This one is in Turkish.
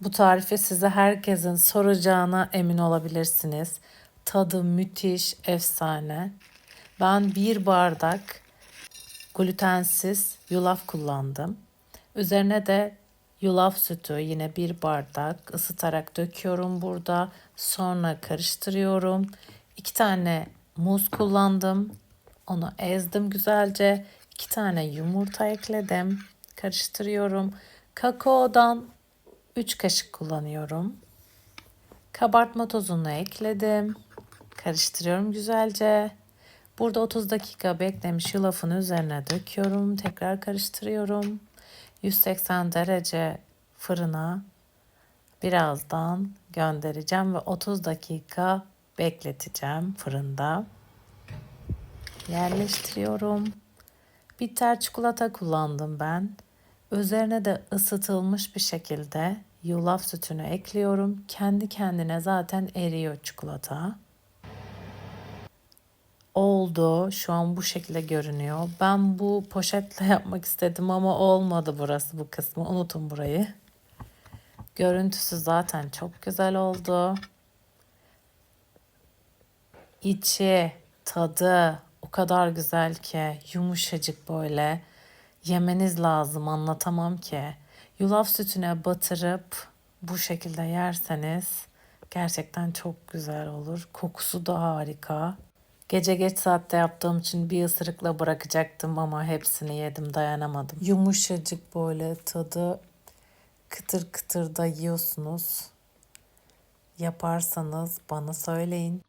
Bu tarifi size herkesin soracağına emin olabilirsiniz. Tadı müthiş, efsane. Ben bir bardak glutensiz yulaf kullandım. Üzerine de yulaf sütü yine bir bardak ısıtarak döküyorum burada. Sonra karıştırıyorum. İki tane muz kullandım. Onu ezdim güzelce. İki tane yumurta ekledim. Karıştırıyorum. Kakaodan 3 kaşık kullanıyorum. Kabartma tozunu ekledim. Karıştırıyorum güzelce. Burada 30 dakika beklemiş yulafın üzerine döküyorum. Tekrar karıştırıyorum. 180 derece fırına birazdan göndereceğim ve 30 dakika bekleteceğim fırında. Yerleştiriyorum. Bitter çikolata kullandım ben. Üzerine de ısıtılmış bir şekilde yulaf sütünü ekliyorum. Kendi kendine zaten eriyor çikolata. Oldu. Şu an bu şekilde görünüyor. Ben bu poşetle yapmak istedim ama olmadı burası bu kısmı. Unutun burayı. Görüntüsü zaten çok güzel oldu. İçi, tadı o kadar güzel ki yumuşacık böyle. Yemeniz lazım anlatamam ki. Yulaf sütüne batırıp bu şekilde yerseniz gerçekten çok güzel olur. Kokusu da harika. Gece geç saatte yaptığım için bir ısırıkla bırakacaktım ama hepsini yedim dayanamadım. Yumuşacık böyle tadı kıtır kıtır da yiyorsunuz. Yaparsanız bana söyleyin.